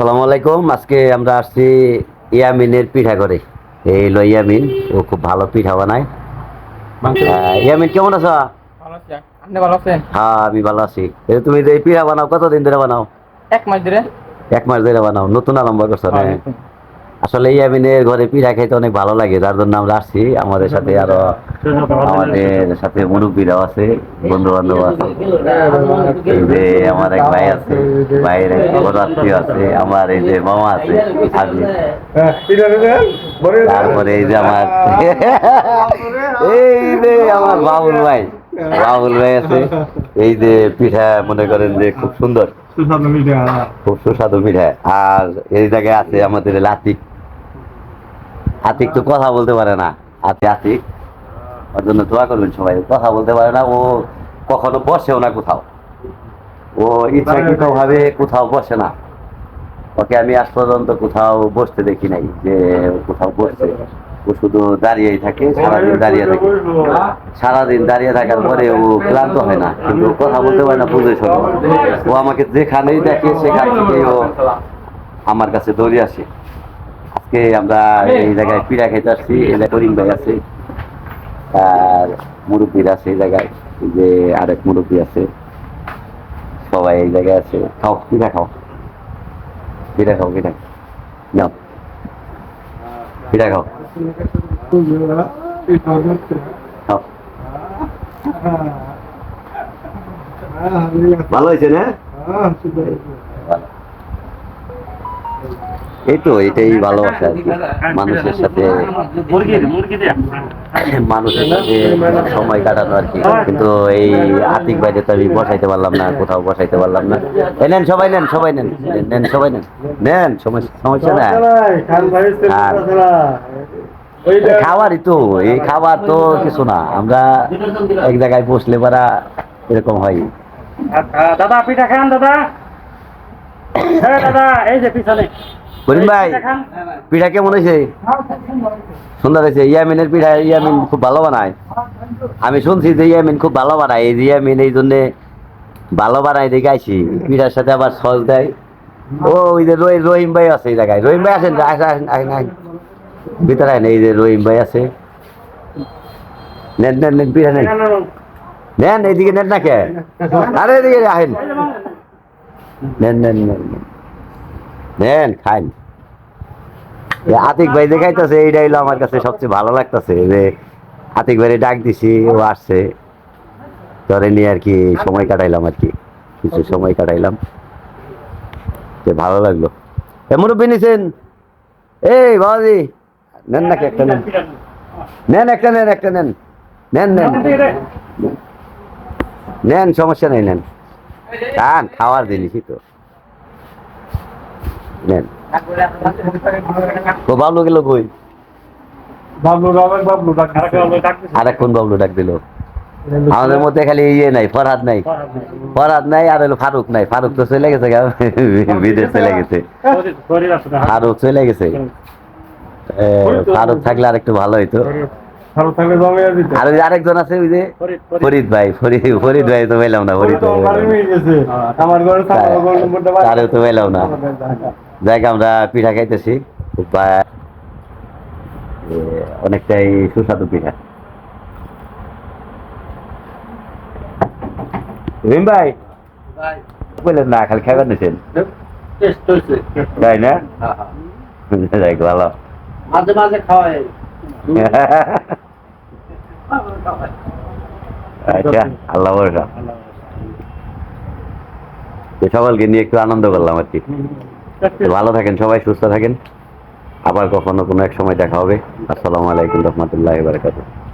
সালামু আলাইকুম। আজকে আমরা আসছি ইয়ামিনের পিঠা করে। এই হলো ইয়ামিন ও খুব ভালো পিঠা বানায়। ইয়ামিন কেমন আছো? হ্যাঁ আমি ভালো আছি। তুমি যে পিঠা বানাও কতদিন ধরে বানাও? এক মাস ধরে। এক মাস ধরে বানাও নতুন আরম্ভ করছ না আসলে এই ইয়ামিনের ঘরে পিঠা খেতে অনেক ভালো লাগে, যার জন্য আমরা আসছি। আমাদের সাথে আরও আমাদের সাথে মুরব্বীরাও আছে বন্ধু বান্ধব আছে। এই যে আমার এক ভাই আছে, ভাইয়ের এক বড় আত্মীয় আছে, আমার এই যে মামা আছে তারপরে এই যে আমার এই যে আমার বাবুল ভাই। বাবুল ভাই আছে এই যে পিঠা মনে করেন যে খুব সুন্দর। খুব সুস্বাদু পিঠা আর এই জায়গায় আছে আমাদের লাতিক। আতিক তো কথা বলতে পারে না। আতি আতিক। ওর জন্য দোয়া করবেন সবাই। কথা বলতে পারে না ও কখনো বসেও না কোথাও। ও ইচ্ছাকৃত ভাবে কোথাও বসে না। ওকে আমি আজ পর্যন্ত কোথাও বসতে দেখি নাই যে কোথাও বসছে ও শুধু দাঁড়িয়েই থাকে, সারাদিন দাঁড়িয়ে থাকে। সারাদিন দাঁড়িয়ে থাকার পরে ও ক্লান্ত হয় না, কিন্তু কথা বলতে পারে না, বুঝে শোনে। ও আমাকে যেখানেই দেখে, সেখান থেকে ও আমার কাছে দৌড়ে আসে। আজকে আমরা এই জায়গায় পিড়া খেতে আসছি যে করিম ভাই আছে, আর মুরব্বীর আছে এই জায়গায় যে আরেক মুরব্বী আছে। সবাই এই জায়গায় আছে। খাও, পিঠা খাও। পিঠা খাও, পিঠা। নাও ভালো হয়েছে না? ভালো। এই তো এটাই ভালোবাসা আর কি। মানুষের সাথে মানুষের সাথে সময় কাটানো আর কি। কিন্তু এই আর্থিক বাইরে তো আমি বসাইতে পারলাম না কোথাও বসাইতে পারলাম না। এই নেন সবাই নেন সবাই নেন নেন, সবাই নেন নেন সমস্যা নাই। এই খাবারই তো এই খাবার তো কিছু না। আমরা এক জায়গায় বসলে পারা এরকম হয়। দাদা পিঠা খান দাদা। হ্যাঁ দাদা এই যে পিছনে। করিম ভাই, পিঠা কেমন হয়েছে? সুন্দর হয়েছে। ইয়ামিনের পিঠা, ইয়ামিন খুব ভালো বানায়। আমি শুনছি যে ইয়ামিন খুব ভালো বানায়। এই ইয়ামিন, এই জন্যে ভালো বানায় দেখে আইছি। পিঠার সাথে আবার সস দেয়। ও, ওই যে রহি- রহিম ভাই আছে এই জায়গায়। রহিম ভাই আসেন। ভিতরে আইন, এই যে রহিম ভাই আছে। নেন নেন নেন, পিঠা নেন। নেন, এইদিকে নেন না কে? আরে এদিকে আহেন নেন নেন নেন নেন। নেন এ আতিক ভাই দেখাইতেছে এইটা হইল আমার কাছে সবচেয়ে ভালো লাগতেছে, যে আতিক ভাই ডাক দিছি, ও আসছে। ধরে নিয়ে আর কি সময় কাটাইলাম আর কি, কিছু সময় কাটাইলাম। যে ভালো লাগল। মুরব্বী নিছেন? এই বাবাজি, নেন নাকি একটা নেন? নেন, একটা নেন একটা নেন। নেন নেন। নেন, সমস্যা নেই, নেন। খান, খাওয়ার জিনিসই তো। নেন। তো বাবলু গেল কই? বাবলু রবেন বাবলু আরেকক্ষণ বাবলু ডাক দিল। আমাদের মধ্যে খালি ইয়ে নাই ফরহাদ নাই। ফরহাদ নাই আর হলো ফারুক নাই। ফারুক তো চলে গেছে বিদেশ চলে গেছে। ফারুক চলে গেছে। ফারুক থাকলে আর একটু ভালো হইতো। আর ওই আরেকজন আছে ওই যে ফরিদ ভাই ফরিদ ফরিদ ভাই তো পেলাম না ফরিদ ভাই আমার ঘরে থাকা গোল নম্বরটা তারে তো পেলাম না। যাই আমরা পিঠা খাইতেছি। অনেকটাই সুস্বাদু পিঠা। রহিম ভাই বললেন না খালি খাবার নিছেন? তাই না? যাই ভালো। মাঝে মাঝে খাওয়াই। আচ্ছা আল্লাহ সকলকে নিয়ে একটু আনন্দ করলাম আর কি। ভালো থাকেন সবাই, সুস্থ থাকেন। আবার কখনো কোনো এক সময় দেখা হবে। আসসালামু আলাইকুম রহমতুল্লাহ বারকাতুহ।